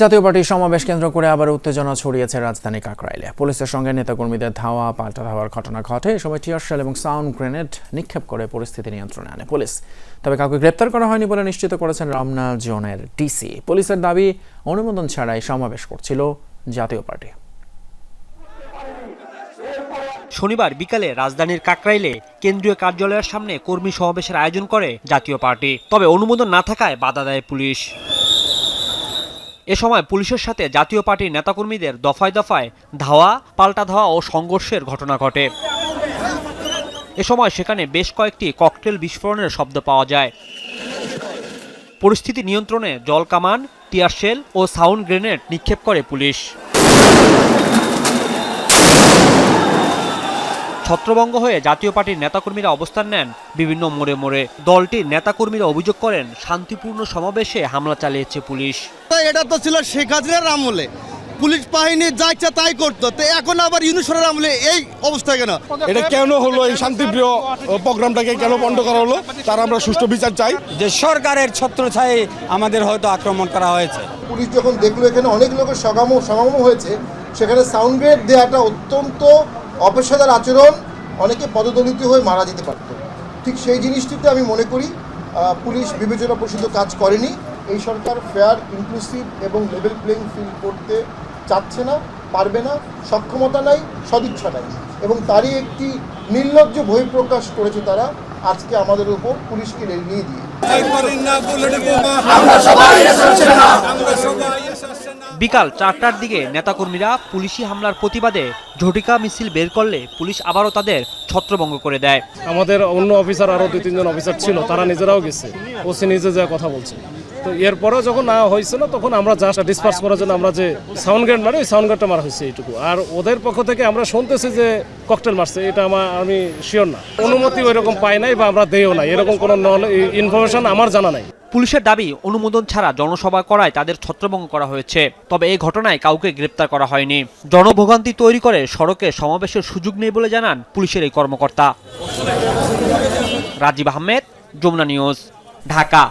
জাতীয় পার্টির সমাবেশ কেন্দ্র করে আবার উত্তেজনা ছড়িয়েছে রাজধানী কাকরাইলে। পুলিশের সঙ্গে নেতাকর্মীদের ধাওয়া, পাল্টা ধাওয়ার ঘটনা ঘটে। সময় টিয়ারশেল এবং সাউন্ড গ্রেনেড নিক্ষেপ করে পরিস্থিতি নিয়ন্ত্রণে আনে পুলিশ। তবে কাউকে গ্রেপ্তার করা হয়নি বলে নিশ্চিত করেছেন রমনা জোনের ডিসি। পুলিশের দাবি, অনুমোদন ছাড়াই সমাবেশ করছিল জাতীয় পার্টি। শনিবার বিকালে রাজধানীর কাকরাইলে কেন্দ্রীয় কার্যালয়ের সামনে কর্মী সমাবেশের আয়োজন করে জাতীয় পার্টি। তবে অনুমোদন না থাকায় বাধা দেয় পুলিশ। এ সময় পুলিশের সাথে জাতীয় পার্টির নেতাকর্মীদের দফায় দফায় ধাওয়া, পাল্টা ধাওয়া ও সংঘর্ষের ঘটনা ঘটে। এ সময় সেখানে বেশ কয়েকটি ককটেল বিস্ফোরণের শব্দ পাওয়া যায়। পরিস্থিতি নিয়ন্ত্রণে জল কামান টিয়ারশেল ও সাউন্ড গ্রেনেড নিক্ষেপ করে পুলিশ। ছত্রভঙ্গ হয়ে জাতীয় পার্টির নেতাকর্মীরা অবস্থান নেন। বিভিন্ন মোড়ে মোড়ে দলটির নেতাকর্মীরা অভিযোগ করেন শান্তিপূর্ণ সমাবেশে হামলা চালিয়েছে পুলিশ। এটা তো ছিল শেখ হাসিনার আমলে। পুলিশ বাহিনী যা ইচ্ছা তাই করতো। তো এখন আবার ইউনুসরের আমলে এই অবস্থা কেন? এটা কেন হলো এই শান্তিপ্রিয় প্রোগ্রামটাকে কেন বন্ধ করা হলো? তার আমরা সুষ্ঠু বিচার চাই। যে সরকারের ছত্রছায়ে আমাদের হয়তো আক্রমণ করা হয়েছে। পুলিশ যখন দেখল এখানে অনেক লোকের সমাগম সমাগম হয়েছে সেখানে সাউন্ড গ্রেড দেওয়াটা অত্যন্ত অপেশাদার আচরণ অনেকে পদদলিত হয়ে মারা যেতে পারত। ঠিক সেই জিনিসটিতে আমি মনে করি পুলিশ বিবেচনা পরিষদ কাজ করেনি। এই সরকার ফেয়ার ইনক্লুসিভ এবং লেভেল প্লেইং ফিল করতে চাচ্ছে না, পারবে না, সক্ষমতা নাই, সদিচ্ছা নাই। এবং তারই একটি নির্লজ্জ বহিঃপ্রকাশ করেছে তারা। আজকে আমাদের উপর পুলিশকে নিয়ে দিয়ে। বিকাল চারটার দিকে নেতাকর্মীরা পুলিশি হামলার প্রতিবাদে ঝটিকা মিছিল বের করলে পুলিশ আবারও তাদের ছত্রভঙ্গ করে দেয়। আমাদের অন্য অফিসার আরও দুই তিনজন অফিসার ছিল তারা নিজেরাও গেছে। ওসি নিজে যা কথা বলছে। তো এরপরেও যখন না হয়েছিল, তখন আমরা জাস্ট ডিসপার্স করার জন্য আমরা যে সাউন্ড গ্রেড মারি, ওই সাউন্ড গ্রেডটা মারা হয়েছে এইটুকু। আর ওদের পক্ষ থেকে আমরা শুনতেছি যে ককটেল মারছে, এটা আমার আমি শিওর না। অনুমতি ওই রকম পাই নাই বা আমরা দেও নাই, এরকম কোনো ইনফরমেশন আমার জানা নাই। পুলিশের দাবি, অনুমোদন ছাড়া জনসভা করায় তাদের ছত্রভঙ্গ করা হয়েছে, তবে এই ঘটনায় কাউকে গ্রেপ্তার করা হয়নি। জনভোগান্তি তৈরি করে সড়কে সমাবেশের সুযোগ নেই বলে জানান পুলিশের এই কর্মকর্তা। রাজীব আহমেদ, যমুনা নিউজ, ঢাকা।